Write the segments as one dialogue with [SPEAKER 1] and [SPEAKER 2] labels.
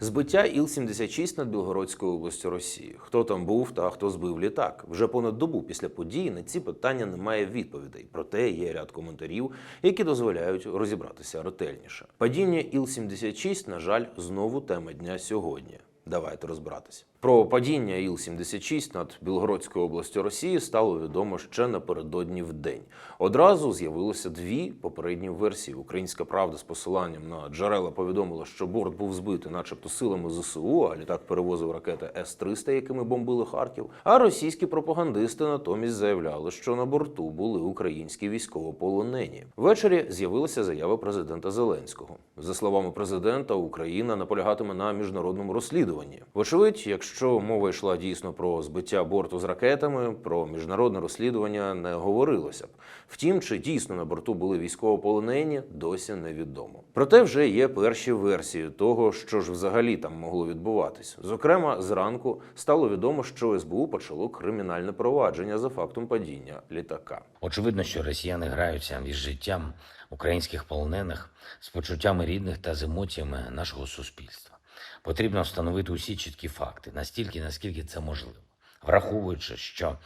[SPEAKER 1] Збиття Іл-76 над Білгородською областю Росії. Хто там був та хто збив літак? Вже понад добу після події на ці питання немає відповідей. Проте є ряд коментарів, які дозволяють розібратися ретельніше. Падіння Іл-76, на жаль, знову тема дня сьогодні. Давайте розбиратися. Про падіння Іл-76 над Білгородською областю Росії стало відомо ще напередодні в день. Одразу з'явилося дві попередні версії. Українська правда з посиланням на джерела повідомила, що борт був збитий, начебто силами ЗСУ, а літак перевозив ракети С-300, якими бомбили Харків. А російські пропагандисти натомість заявляли, що на борту були українські військовополонені. Ввечері з'явилася заява президента Зеленського. За словами президента, Україна наполягатиме на міжнародному розслідуванні. Вочевидь, якщо мова йшла дійсно про збиття борту з ракетами, про міжнародне розслідування не говорилося б. Втім, чи дійсно на борту були військовополонені, досі невідомо. Проте вже є перші версії того, що ж взагалі там могло відбуватись. Зокрема, зранку стало відомо, що СБУ почало кримінальне провадження за фактом падіння літака.
[SPEAKER 2] Очевидно, що росіяни граються із життям українських полонених, з почуттями рідних та з емоціями нашого суспільства. Потрібно встановити усі чіткі факти, настільки, наскільки це можливо, враховуючи, що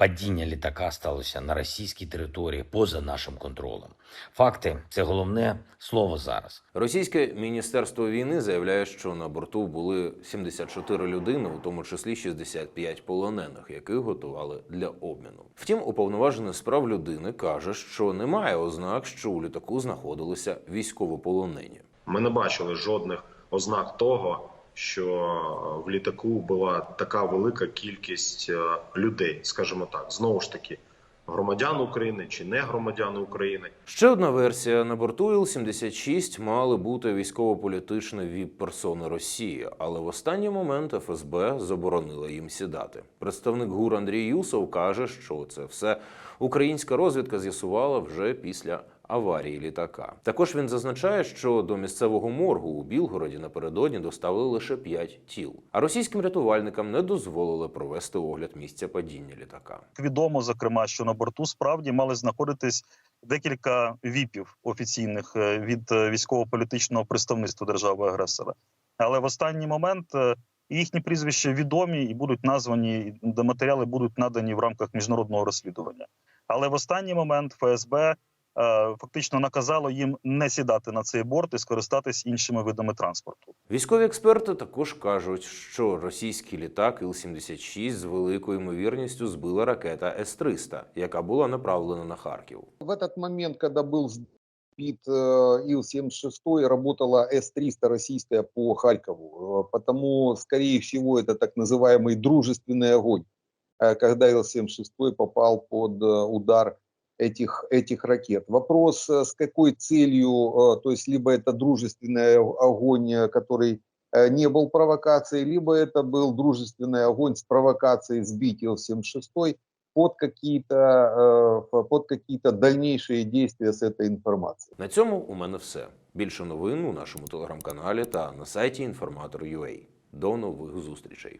[SPEAKER 2] падіння літака сталося на російській території поза нашим контролем. Факти це головне слово зараз.
[SPEAKER 1] Російське міністерство війни заявляє, що на борту були 74 людини, у тому числі 65 полонених, яких готували для обміну. Втім, уповноважений з прав людини каже, що немає ознак, що у літаку знаходилися військовополонені.
[SPEAKER 3] Ми не бачили жодних ознак того, що в літаку була така велика кількість е, людей, скажімо так, знову ж таки, громадян України чи не громадян України.
[SPEAKER 1] Ще одна версія на борту Іл-76 мали бути військово-політичні віп-персони Росії, але в останній момент ФСБ заборонила їм сідати. Представник ГУР Андрій Юсов каже, що це все українська розвідка з'ясувала вже після аварії літака. Також він зазначає, що до місцевого моргу у Білгороді напередодні доставили лише п'ять тіл, а російським рятувальникам не дозволили провести огляд місця падіння літака.
[SPEAKER 4] Відомо, зокрема, що на борту справді мали знаходитись декілька віпів офіційних е, від е, військово-політичного представництва держави-агресора. Але в останній момент е, їхні прізвища відомі і будуть названі, де матеріали будуть надані в рамках міжнародного розслідування. Але в останній момент ФСБ фактично наказало їм не сідати на цей борт і скористатись іншими видами транспорту.
[SPEAKER 1] Військові експерти також кажуть, що російський літак Іл-76 з великою ймовірністю збила ракета С-300, яка була направлена на Харків.
[SPEAKER 5] В этот момент, когда был сбит э, Ил-76, работала С-300 российская по Харькову. Э, Потому, скорее всего, это так называемый дружественный огонь, э, когда Ил-76 попал под э, удар этих, этих ракет. Вопрос, э, с какой целью, э, то есть либо это дружественный огонь, э, который э, не был провокацией, либо это был дружественный огонь с провокацией сбить Ил-76 под какие-то э, под какие-то дальнейшие действия с этой информацией.
[SPEAKER 1] На цьому у мене все. Більше новин у нашому телеграм-каналі та на сайті Інформатор.ua. До нових зустрічей.